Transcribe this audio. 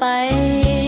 ไป